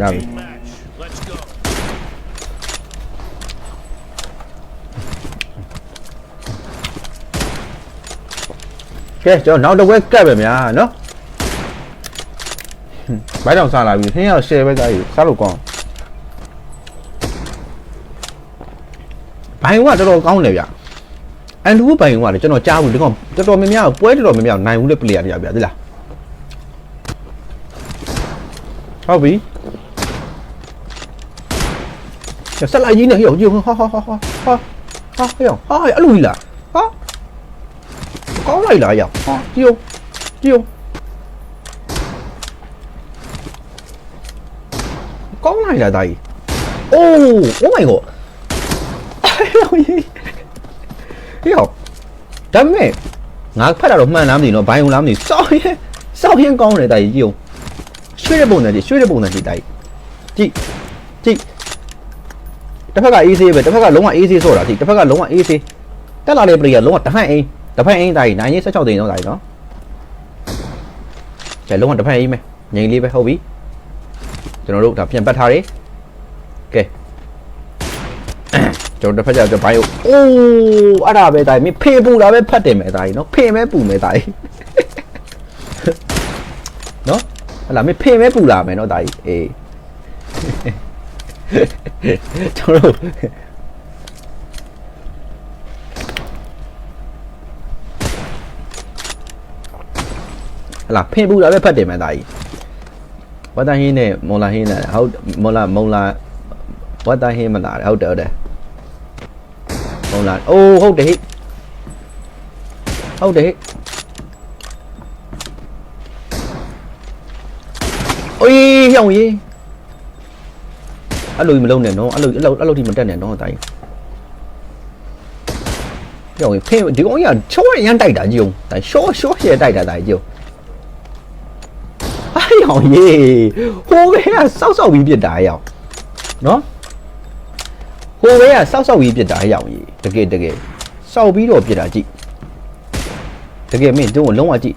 ရပြီ Team match. Let's go. ကဲကျွန်တော်နောက်တစ်ဝက်ကတ်ပဲများနော်ဟွန်းဘိုင်းတော့စားလာပြီခင်းရောက် share ပဲသားကြီးစားလို့ကောင်းဘိုင်းကတော်တော်ကောင်းတယ်ဗျအန်ဒူဘိုင်းကလည်းကျွန်တော်ကြားဘူးဒီကောင်တော်တော်များများပွဲတော်တော်များများနိုင်ဘူးတဲ့ player တွေဗျာသိလားဟုတ်ပြီ ဆက်လာကြီးနေဟေ့ဟေ့ဟာဟာဟာဟာဟာဟာဟေ့ဟာအဲ့လိုကြီးလားဟာကောင်းလိုက်လားရောက်ဟာကြည့်ကြည့်ကောင်းလိုက်လားတာကြီးအိုး oh my god ရောက်ဒါပေမဲ့ငါဖတ်တာတော့မှန်လားမသိဘူးနော်ဘိုင်ုံလားမသိဘူးစောက်ရင်စောက်ရင်ကောင်းတယ်တာကြီးကြည့်ရွှေတဲ့ပုံနဲ့ကြည့်ရွှေတဲ့ပုံနဲ့ကြည့်တာကြီးကြည့်ကြည့် တစ်ဖက်က easy ပဲတစ်ဖက်ကလုံးဝ easy ဆိုတာကြည့်တစ်ဖက်ကလုံးဝ easy တက်လာတဲ့ player လုံးဝတစ်ဖက်အိမ်တစ်ဖက်အိမ်တာကြီးနိုင်ရေး16တိန်တော့တာကြီးနော်ကျလုံးဝတစ်ဖက်အိမ်ပဲငိန်လေးပဲဟုတ်ပြီကျွန်တော်တို့ဒါပြန်ပတ်ထားတယ်ကဲကျွန်တော်တစ်ဖက်ကျတော့ဘိုင်ယိုအိုးအဲ့ဒါပဲတာကြီးမင်းဖေးပူတာပဲဖတ်တယ်မယ်တာကြီးနော်ဖေးမဲပူမယ်တာကြီးနော်ဟလာမင်းဖေးမဲပူလာမယ်နော်တာကြီးအေး ကျွန်တော်တို့ဟလာဖင်ပူတာပဲဖတ်တယ်မယ်သားကြီးဝတ်တဟင်းနဲ့မော်လာဟင်းနဲ့ဟုတ်မော်လာမုံလာဝတ်တဟင်းမလာဟုတ်တယ်ဟုတ်တယ်မုံလာအိုးဟုတ်တယ်ဟိဟုတ်တယ်ဟိအိုးရောင်ကြီး အဲ့လိုကြီးမလုံးနဲ့နော်အဲ့လိုအဲ့လိုအဲ့လိုဒီမတက်နဲ့နော်တာကြီးရောင်ကြီးဖင်ဒီကောင်ကြီးကချောရမ်းတိုက်တာကြီးုံဒါရှော့ရှော့ရှဲတိုက်တာတာကြီးုံအဲ့ရောင်ရေးဟိုဘဲကစောက်စောက်ပြီးပြစ်တာရောင်နော်ဟိုဘဲကစောက်စောက်ပြီးပြစ်တာရောင်ရေးတကယ်တကယ်စောက်ပြီးတော့ပြစ်တာကြည့်တကယ်မင်းတို့လုံးဝကြည့်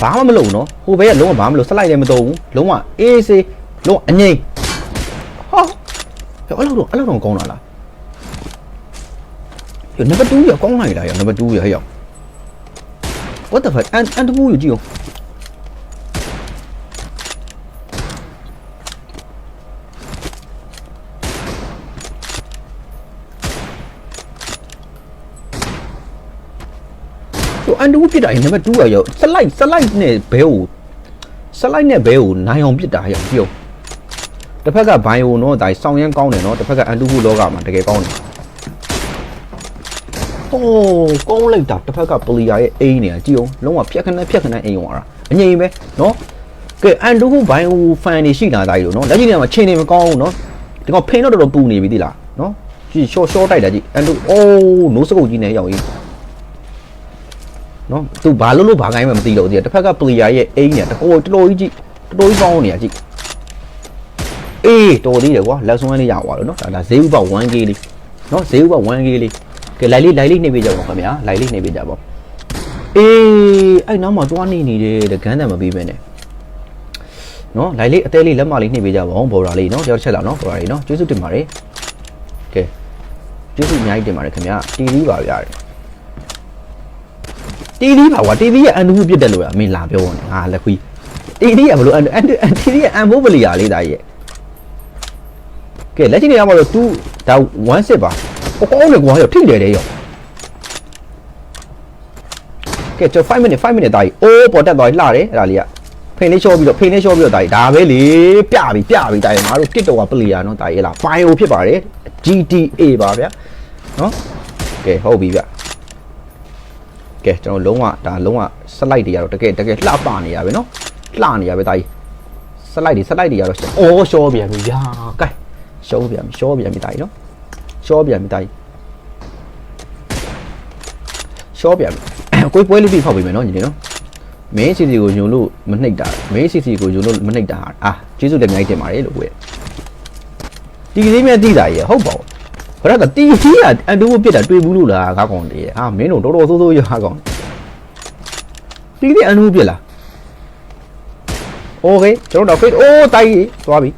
ဘာမှမလုပ်နော်ဟိုဘဲကလုံးဝဘာမှမလုပ်စလိုက်လည်းမတော်ဘူးလုံးဝအေးစေးလုံးဝအငိမ့်ဟာ အဲ့လိုတော့အဲ့လိုတော့ကောင်းတာလားယောနံပါတ်2ရောကောင်းလိုက်လားယောနံပါတ်2ရောဟဲ့ယော what the fuck အန်အန်တကူယူကြည့်အောင်ဟိုအန်တူပြစ်တာရင်နံပါတ်2ကရောက်စလိုက်စလိုက်နဲ့ဘဲကိုစလိုက်နဲ့ဘဲကိုနိုင်အောင်ပြစ်တာရောက်ပြုံး တစ်ဖက်ကဘိုင်ယိုနော်ဒါဆောင်းရမ်းကောင်းတယ်နော်တစ်ဖက်ကအလူဟုလောကမှာတကယ်ကောင်းတယ်ဟိုးကုန်းလိုက်တာတစ်ဖက်ကပလီယာရဲ့အိမ်နေတာကြည့်အောင်လုံးဝဖြက်ခနဲ့ဖြက်ခနဲ့အိမ်အောင်အားအငြိမ်ပဲနော်ကဲအန်ဒူဟုဘိုင်ဟူဖန်နေရှိလာတာကြီးလို့နော်လက်ရှိနေမှာချိန်နေမကောင်းဘူးနော်ဒီကောင်ဖိန်တော့တော်တော်ပူနေပြီတိလားနော်ကြည့်ရှော့ရှော့တိုက်တာကြည့်အန်ဒူအိုးနိုးစကုတ်ကြီးနဲ့ရောက်ရင်းနော်သူဘာလို့လို့ဘာကိုင်းမှမသိတော့ဘူးတိလားတစ်ဖက်ကပလီယာရဲ့အိမ်နေတာတကောတော်ကြီးကြည့်တော်တော်ကြီးကောင်းနေတာကြည့် အေးတော်သေးတယ်ကွာလက်စွမ်းလေးရသွားလို့နော်ဒါဒါဈေးဥပ 1k လေးနော်ဈေးဥပ 1k လေးကဲလိုက်လေးလိုက်လေးနှိပ်ပေးကြပါခင်ဗျာလိုက်လေးနှိပ်ပေးကြပါအေးအဲ့နောက်မှသွားနေနေတယ်တကန်းတယ်မပြီးပဲနဲ့နော်လိုက်လေးအသေးလေးလက်မလေးနှိပ်ပေးကြပါဦးဘော်ရာလေးနော်ကြောက်ချက်လာနော်ဘော်ရာလေးနော်ကျေးဇူးတင်ပါတယ်ကဲကျေးဇူးအများကြီးတင်ပါတယ်ခင်ဗျာတီဗီပါဗျာတီတီပါကွာတီတီရဲ့အန်တူပြစ်တယ်လို့အမင်းလာပြောနေဟာလက်ခွီးတီတီကဘလို့အန်အန်တီတီရဲ့အန်ဘိုးပလီယာလေးဒါရဲ့ ကဲလက်ချင်နေရမှာတော့ तू ဒါ1စစ်ပါဟိုကောင်းလေကွာရောထိတယ်တဲ့ရောကဲကျွန်တော်5 minute 5 minute ဒါကြီးအိုးပေါ်တက်သွားလှတယ်အဲ့ဒါလေးကဖိန်လေးရှော့ပြီးတော့ဖိန်လေးရှော့ပြီးတော့ဒါကြီးဒါပဲလေပြပြီပြပြီဒါကြီးငါတို့တစ်တော့ကပလီယာနော်ဒါကြီးလားဘိုင်ယိုဖြစ်ပါတယ် GTA ပါဗျာနော်ကဲဟုတ်ပြီဗျ ကဲကျွန်တော်လုံးဝဒါလုံးဝစလိုက်တွေကတော့တကယ်တကယ်လှပနေရပဲเนาะလှနေရပဲတာကြီးစလိုက်တွေစလိုက်တွေကတော့အော်ရှောပြန်ပြီယာကဲ ရှောပြန်ပြီရှောပြန်ပြီတာကြီးเนาะရှောပြန်ပြီတာကြီးရှောပြန်ပြီကိုယ်ပွဲလေးပြီးဖောက်ပြီမယ်เนาะညီလေးเนาะမင်းစီစီကိုညုံလို့မနှိပ်တာမင်းစီစီကိုညုံလို့မနှိပ်တာအာကျေးဇူးလည်းအများကြီးတင်ပါတယ်လို့ကိုယ်ဒီကလေးမြတ်တိတာကြီးဟုတ်ပါဘူးဘရတာတီတီကအန်တူကိုပြစ်တာတွေ့ဘူးလို့လားကားကောင်လေးဟာမင်းတို့တော်တော်ဆိုးဆိုးရွာကောင်တီတီအန်တူပြစ်လားโอเคကျွန်တော်တော့ face အိုးတိုက်သွားပြီ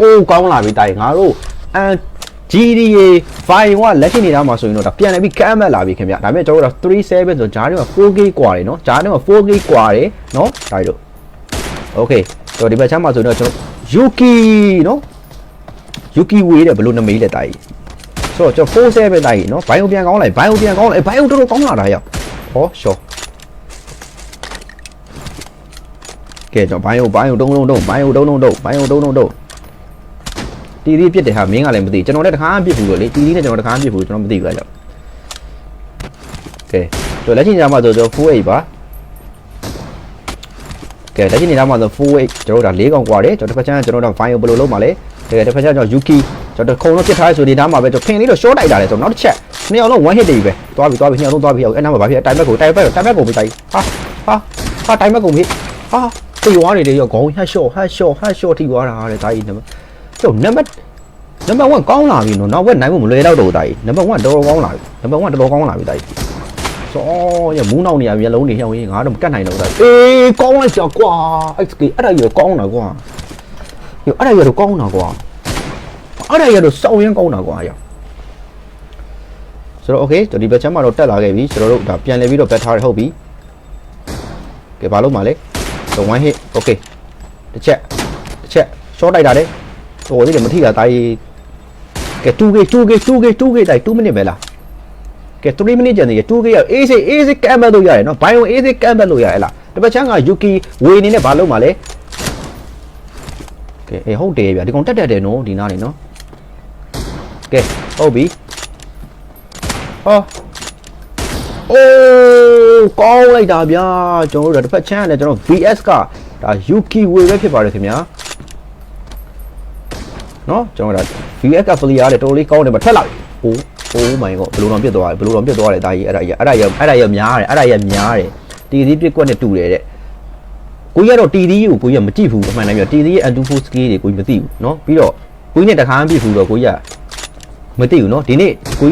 အိုးကောင်းလာပြီတိုက်ငါတို့အန် GDA ဖိုင်ကလက်ရှိနေတာမှာဆိုရင်တော့ဒါပြန်လည်းပြီးကမ်းမက်လာပြီခင်ဗျဒါပေမဲ့ကျွန်တော်တို့37ဆိုဂျားတွေမှာ 4K กว่าတယ်နော်ဂျားတွေမှာ 4K กว่าတယ်နော်ဒါတို့ Okay တော့ဒီဘက်ချမ်းမှာဆိုတော့ကျွန်တော် Yuki နော် Yuki ဝေးတယ်ဘယ်လိုနာမည်လဲတာကြီးဆိုတော့ကျွန်တော်47ပဲတာကြီးနော်ဘိုင်ယိုပြန်ကောင်းလိုက်ဘိုင်ယိုပြန်ကောင်းလိုက်ဘိုင်ယိုတော်တော်ကောင်းလာတာရောက်ဟောရှော့ကဲကျွန်တော်ဘိုင်ယိုဘိုင်ယိုတုံးတုံးတုံးဘိုင်ယိုတုံးတုံးတုံးဘိုင်ယိုတုံးတုံးတုံး တီတီပြစ်တယ်ဟာမင်းကလည်းမသိကျွန်တော်လည်းတခါမှပြစ်ဘူးလို့လေတီတီနဲ့ကျွန်တော်တခါမှပြစ်ဘူးကျွန်တော်မသိဘူးအဲ့ကြောင့်ကဲကျွန်တော်လက်ရှိညမှာဆိုကျွန်တော်48ပါကဲလက်ရှိနေတာမှာဆို48ကျွန်တော်တို့ဒါ၄កောင်กว่าတယ်ကျွန်တော်တစ်ဖက်ချမ်းကျွန်တော်တို့ file ဘယ်လိုလုပ်မှာလဲတကယ်တစ်ဖက်ချမ်းကျွန်တော် Yuki ကျွန်တော်ခုံတော့ပြစ်ထားရဆိုဒီနားမှာပဲကျွန်တော်ဖင်လေးတော့ short တိုက်တာလေဆိုတော့နောက်တစ်ချက်နှစ်ယောက်လုံး one hit တည်းပဲသွားပြီသွားပြီနှစ်ယောက်လုံးသွားပြီအဲ့နားမှာဘာဖြစ်လဲတိုင်ဘက်ကိုတိုင်ဘက်ကိုတိုင်ဘက်ကိုမတိုက်ဟာဟာဟာတိုင်ဘက်ကိုမေးဟာတေရွာနေတယ်ရောခေါင်းဟတ် short ဟတ် short ဟတ် short ထိသွားတာတဲ့ဒါကြီးနံပါတ် ကျွန်တော်နံပါတ်နံပါတ်1ကောင်းလာပြီနော်နောက်ဘက်နိုင်ဖို့မလွယ်တော့တော့ဒါကြီးနံပါတ်1တော်တော်ကောင်းလာပြီနံပါတ်1တော်တော်ကောင်းလာပြီဒါကြီးဆိုအော်ရမူးနောက်နေရမျက်လုံးတွေဟျောင်းရင်ငါတော့မကတ်နိုင်တော့ဒါအေးကောင်းလိုက်ကြကွာ XK အဲ့ဒါကြီးကောင်းတာကွာယောအဲ့ဒါကြီးတော့ကောင်းတာကွာအဲ့ဒါရတော့စောင်းရင်ကောင်းတာကွာရဆိုတော့ okay ဒီဘက်ချမ်းမှာတော့တက်လာခဲ့ပြီကျွန်တော်တို့ဒါပြန်လဲပြီးတော့ဘက်ထားရဟုတ်ပြီကဲဘာလို့မှလဲဆို1 hit okay တစ်ချက်တစ်ချက် short တိုက်တာလေ ဟိုလေးတွေမထိတာတာကြီးကဲ 2k 2k 2k 2k တိုက်2 minute ပဲလားကဲ3 minute ကျန်နေရ 2k ရ easy easy ကမ်ဘတ်လို့ရတယ်နော် bio easy ကမ်ဘတ်လို့ရတယ်လားဒီဘက်ချမ်းက yuki ဝေနေနဲ့ဘာလို့မှလဲကဲအေးဟုတ်တယ်ဗျဒီကောင်တက်တက်တယ်နော်ဒီနားနေနော်ကဲဟုတ်ပြီဟောအိုးကောင်းလိုက်တာဗျာကျွန်တော်တို့တစ်ဖက်ချမ်းရတယ်ကျွန်တော် VS ကဒါ Yuki Way ပဲဖြစ်ပါတယ်ခင်ဗျာ နော်ကျွန်တော်ဒါ VX affiliate ရတယ်တော်တော်လေးကောင်းတယ်မထွက်လာဘူးဟိုး oh my god ဘယ်လိုတော့ပြစ်သွားတယ်ဘယ်လိုတော့ပြစ်သွားတယ်ဒါကြီးအဲ့ဒါကြီးအဲ့ဒါရအဲ့ဒါရများတယ်အဲ့ဒါရများတယ်တီသီးပြစ်ကွက်နဲ့တူတယ်တဲ့ကိုကြီးကတော့တီသီးကိုကိုကြီးကမကြည့်ဘူးအမှန်တမ်းပြောတီသီးရဲ့ Antufu skill တွေကိုကြီးမသိဘူးနော်ပြီးတော့ကိုကြီးနဲ့တခါမှပြစ်ဘူးတော့ကိုကြီးကမသိဘူးနော်ဒီနေ့ကို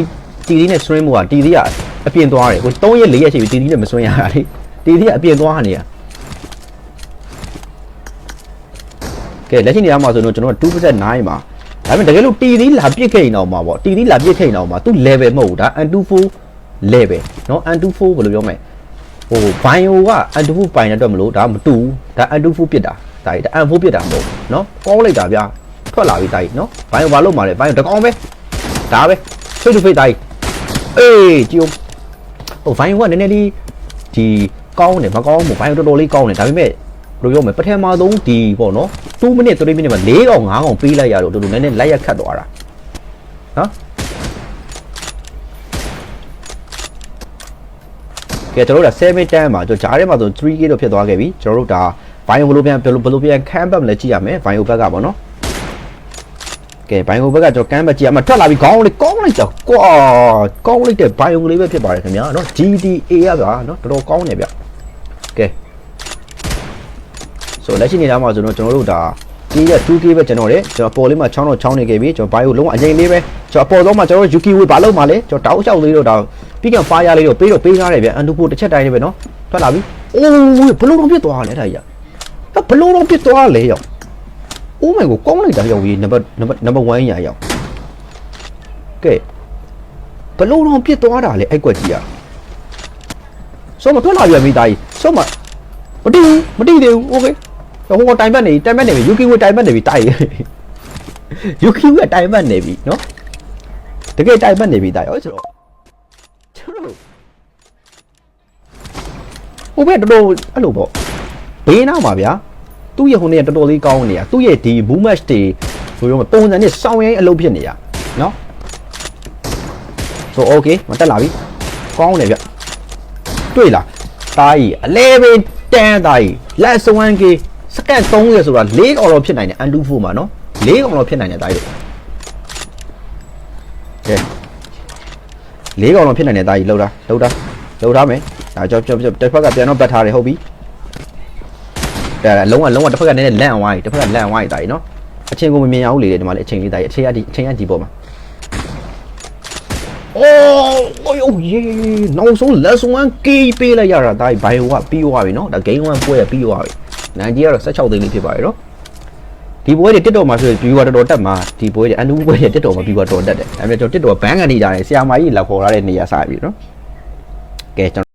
ကြီးတီသီးနဲ့ဆွင်းမှုကတီသီးကအပြင်သွားတယ်ကို၃ရက်၄ရက်ရှိပြီတီသီးနဲ့မဆွင်းရတာလေတီသီးကအပြင်သွားနေရတာ ကဲလက်ရှိနေရာမှာဆိုတော့ကျွန်တော်2%9ပါဒါပေမဲ့တကယ်လို့တီတီလာပြစ်ခဲ့ရင်တော့မှာပေါ့တီတီလာပြစ်ခဲ့ရင်တော့မှာသူ level မဟုတ်ဘူးဒါ N24 level เนาะ N24 ဘယ်လိုပြောမလဲဟို bio က N24 ပိုင်တဲ့အတွက်မလို့ဒါမတူဘူးဒါ N24 ပြစ်တာဒါကြီးဒါ N4 ပြစ်တာမဟုတ်ဘူးเนาะကောင်းလိုက်တာဗျာထွက်လာပြီဒါကြီးเนาะ bio ဘာလို့မှာလဲ bio တကောင်ပဲ ဒါပဲဆွေးတူဖိတ်တိုင်းအေးကြည့်ဦးဟိုဘိုင်းကနည်းနည်းလေးဒီကောင်းတယ်မကောင်းဘူးဘိုင်းတော်တော်လေးကောင်းတယ်ဒါပေမဲ့ ဘယ်လိုပြောမလဲပထမဆုံးဒီပေါ့နော်2မိနစ်3မိနစ်မှာ4កောင်5កောင်ပေးလိုက်ရတော့တော်တော်နည်းနည်းလက်ရက်ခတ်သွားတာနော်ကဲကျွန်တော်တို့ဒါ7 10မှာကျွန်တော်ဂျားထဲမှာဆို 3k တော့ဖြစ်သွားခဲ့ပြီကျွန်တော်တို့ဒါဘိုင်းဘလိုပြန်ဘလိုဘလိုပြန်ခမ်းပတ်မလဲကြည့်ရမယ်ဘိုင်းဘက်ကပေါ့နော်ကဲဘိုင်ယိုဘက်ကကျွန်တော်ကမ်းဘက်ကြည့်အမထွက်လာပြီခေါင်းလေးကောင်းလိုက်တော့ကွာကောင်းလိုက်တဲ့ဘိုင်ယိုလေးပဲဖြစ်ပါတယ်ခင်ဗျာနော် GTA ရပါနော်တော်တော်ကောင်းနေဗျကဲ ဆိုလက်ရှိနေတာမှာဆိုတော့ကျွန်တော်တို့ဒါကြီးရ 2K ပဲကျွန်တော်လေကျွန်တော်ပေါ်လေးမှာချောင်းတော့ချောင်းနေခဲ့ပြီကျွန်တော်ဘိုင်ယိုလုံးဝအရင်လေးပဲကျွန်တော်ပေါ်တော့မှာကျွန်တော် Yuki ဝေးဘာလို့မှာလဲကျွန်တော်တောက်လျှောက်လေးတော့ဒါပြီးကန် fire လေးတော့ပေးတော့ပေးထားတယ်ဗျအန်တူဖို့တစ်ချက်တိုင်းလေးပဲနော်ထွက်လာပြီအိုးဘလို့တော့ပြစ်သွားလဲအဲ့ဒါကြီးဘလို့တော့ပြစ်သွားလဲရောက် Oh my god ကောင်းလိုက်တာရောက်ကြီးနံပါတ်နံပါတ်နံပါတ်1ရာရောက်ကဲဘလို့တော့ပြစ်သွားတာလေအဲ့ကွက်ကြီးอ่ะစောမထွက်လာပြန်မိသားကြီးစောမမတိဘူးမတိသေးဘူးโอเค ဟိုတိုင်ပတ်နေတိုင်ပတ်နေပြီ UK ဝတိုင်ပတ်နေပြီတိုက် UK ဝတိုင်ပတ်နေပြီเนาะတကယ်တိုင်ပတ်နေပြီတိုက်ဟောဆိုတော့ကျွန်တော်ဟိုဘက်တော်တော်အဲ့လိုပေါ့ဘေးနားမှာဗျာ သူ့ရဲ့ဟိုနေ့ကတော်တော်လေးကောင်းနေရသူ့ရဲ့ဒီ boom match တွေဘယ်လိုမျိုးပုံစံနဲ့စောင်းရင်အလုပ်ဖြစ်နေရနော်ဆို okay မတက်လာပြီကောင်းတယ်ဗျတွေ့လားတာကြီးအလဲပဲတန်းတာကြီးလက် စဝမ်းကေစကတ်30ဆိုတာ၄កောင်တော့ဖြစ်နိုင်တယ် undo 4မှာနော်၄កောင်တော့ဖြစ်နိုင်တယ်တာကြီးကဲ၄កောင်တော့ဖြစ်နိုင်တယ်တာကြီးလှုပ်တာလှုပ်တာလှုပ်ထားမယ်ဒါကြောကြောတစ်ဖက်ကပြန်တော့ပတ်ထားတယ်ဟုတ်ပြီ ဒါလုံးဝလုံးဝတစ်ဖက်ကနည်းနည်းလန့်အောင်ဝိုင်းတစ်ဖက်ကလန့်အောင်ဝိုင်းတာကြီးနော်အချိန်ကိုမမြင်ရဘူးလေဒီမှာလေအချိန်လေးတာကြီးအချိန်ကဒီအချိန်ကဒီပေါ်မှာအိုးအိုးအိုးယေနောက်ဆုံး lesson 1 key ပေးလိုက်ရတာဒါကြီးဘိုင်ယိုကပြီးသွားပြီနော်ဒါ game 1ပွဲပြီးသွားပြီ နိုင်ကြီးကတော့16သိန်းလေးဖြစ်ပါတယ်နော်ကဒီပွဲတွေ TikTok မှာဆိုရင် viewer တော်တော်တက်မှာဒီပွဲတွေအလူပွဲတွေ TikTok မှာ viewer တော်တော်တက်တယ်အဲ့ဒါပေမဲ့ကျွန်တော် TikTok ဘန်းကနေကြတယ်ဆရာမကြီးလောက်ခေါ်ရတဲ့နေရာစပြီနော်ကဲကျွန်တော်